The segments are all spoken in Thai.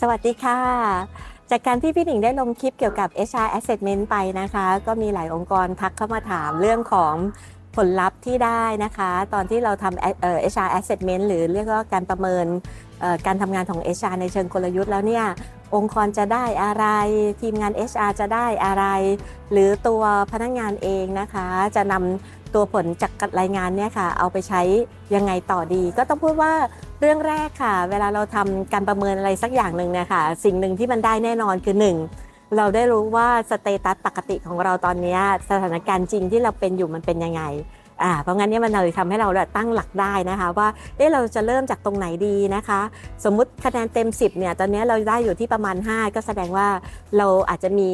สวัสดีค่ะ จากการที่พี่หนิงได้ลงคลิปเกี่ยวกับ HR Assessment ไปนะคะ ก็มีหลายองค์กรทักเข้ามาถามเรื่องของผลลัพธ์ที่ได้นะคะ ตอนที่เราทำเอ่อ HR Assessment หรือเรียกว่าการประเมินการทำงานของ HR ในเชิงกลยุทธ์แล้วเนี่ย องค์กรจะได้อะไร ทีมงาน HR จะได้อะไร หรือตัวพนักงานเองนะคะ จะนำตัวผลจากรายงานเนี่ยค่ะ เอาไปใช้ยังไงต่อดี ก็ต้องพูดว่าเรื่องแรกค่ะ เวลาเราทำการประเมินอะไรสักอย่างหนึ่งเนี่ยค่ะ สิ่งหนึ่งที่มันได้แน่นอนคือหนึ่งเราได้รู้ว่าสเตตัสปกติของเราตอนนี้สถานการณ์จริงที่เราเป็นอยู่มันเป็นยังไง อ่าเพราะงั้นเนี่ยมันเลยทำให้เราตั้งหลักได้นะคะ ว่าเอ๊ะเราจะเริ่มจากตรงไหนดีนะคะ สมมุติคะแนนเต็ม 10เนี่ยตอนนี้เราได้อยู่ที่ประมาณ 5 ก็แสดงว่าเราอาจจะมี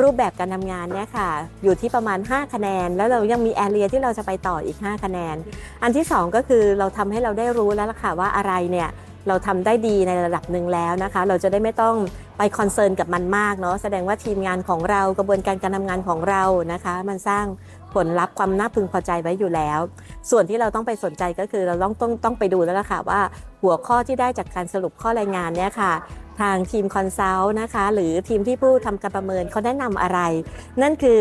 รูปแบบการทำงานเนี่ยค่ะอยู่ที่ประมาณ 5 คะแนน แล้วเรายังมีแอเรียที่เราจะไปต่ออีก 5 คะแนน อันที่ 2 ก็คือเราทำให้เราได้รู้แล้วล่ะค่ะว่าอะไรเนี่ย เราทำได้ดีในระดับหนึ่งแล้วนะคะ เราจะได้ไม่ต้องไปคอนเซิร์นกับมันมากเนาะแสดงว่าทีมงานของเรากระบวนการการทำงานของเรานะคะ มันสร้างผลลัพธ์ความน่าพึงพอใจไว้อยู่แล้ว ส่วนที่เราต้องไปสนใจก็คือเราต้องต้องต้องไปดูแล้วล่ะค่ะว่าหัวข้อที่ได้จากการสรุปข้อรายงานเนี่ยค่ะทางทีมคอนซัลท์นะคะ หรือทีมที่ผู้ทำการประเมินเขาแนะนำอะไร นั่นคือ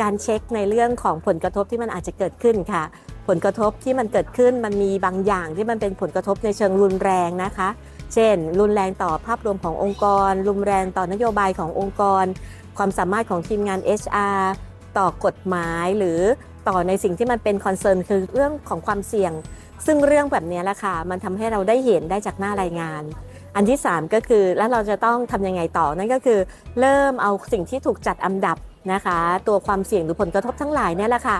การเช็คในเรื่องของผลกระทบที่มันอาจจะเกิดขึ้นค่ะ ผลกระทบที่มันเกิดขึ้นมันมีบางอย่างที่มันเป็นผลกระทบในเชิงรุนแรงนะคะ เช่น รุนแรงต่อภาพรวมขององค์กร รุนแรงต่อนโยบายขององค์กร ความสามารถของทีมงาน HR ต่อกฎหมายหรือต่อในสิ่งที่มันเป็นคอนเซิร์นคือเรื่องของความเสี่ยง ซึ่งเรื่องแบบนี้แหละค่ะมันทำให้เราได้เห็นได้จากหน้ารายงาน อันที่ 3 ก็คือแล้วเราจะต้องทำยังไงต่อนั่นก็คือ เริ่มเอาสิ่งที่ถูกจัดอันดับ นะคะ ตัวความเสี่ยงหรือผลกระทบทั้งหลายเนี่ยแหละค่ะ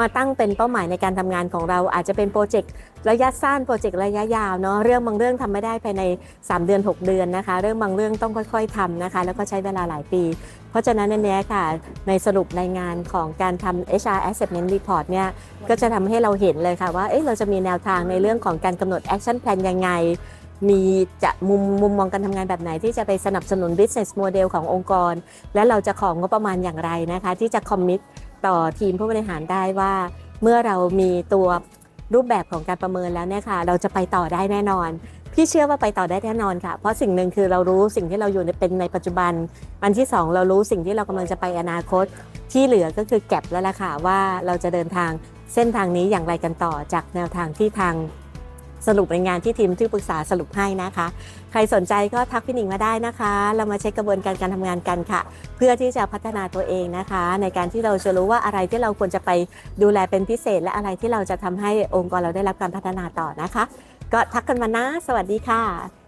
มาตั้งเป็นเป้าหมายในการทำงานของเราอาจจะเป็นโปรเจกต์ระยะสั้นโปรเจกต์ระยะยาวเนาะเรื่องบางเรื่องทำไม่ได้ภายใน 3 เดือน 6 เดือนนะคะ เรื่องบางเรื่องต้องค่อย ๆทำนะคะ แล้วก็ใช้เวลาหลายปี เพราะฉะนั้นในนี้ค่ะ ในสรุปรายงานของการทำ HR Assessment Report เนี่ยก็จะทำให้เราเห็นเลยค่ะว่าเอ๊ะเราจะมีแนวทางในเรื่องของการกำหนด Action Plan ยังไง มีจะมุมมุมมองการทำงานแบบไหนที่จะไปสนับสนุน business model ขององค์กร และเราจะของงบประมาณอย่างไรนะคะ ที่จะคอมมิตต่อทีมผู้บริหารได้ว่า เมื่อเรามีตัวรูปแบบของการประเมินแล้วเนี่ยค่ะเราจะไปต่อได้แน่นอน พี่เชื่อว่าไปต่อได้แน่นอนค่ะ เพราะสิ่งหนึ่งคือเรารู้สิ่งที่เราอยู่ในเป็นในปัจจุบัน อันที่สองเรารู้สิ่งที่เรากำลังจะไปอนาคต ที่เหลือก็คือแก็บแล้วล่ะค่ะว่าเราจะเดินทางเส้นทางนี้อย่างไรกันต่อจากแนวทางที่ทาง สรุปในงานที่ทีมที่ปรึกษาสรุปให้นะคะ ใครสนใจก็ทักพี่หนิงมาได้นะคะ เรามาเช็คกระบวนการการทำงานกันค่ะ เพื่อที่จะพัฒนาตัวเองนะคะ ในการที่เราจะรู้ว่าอะไรที่เราควรจะไปดูแลเป็นพิเศษ และอะไรที่เราจะทำให้องค์กรเราได้รับการพัฒนาต่อนะคะ ก็ทักกันมานะ สวัสดีค่ะ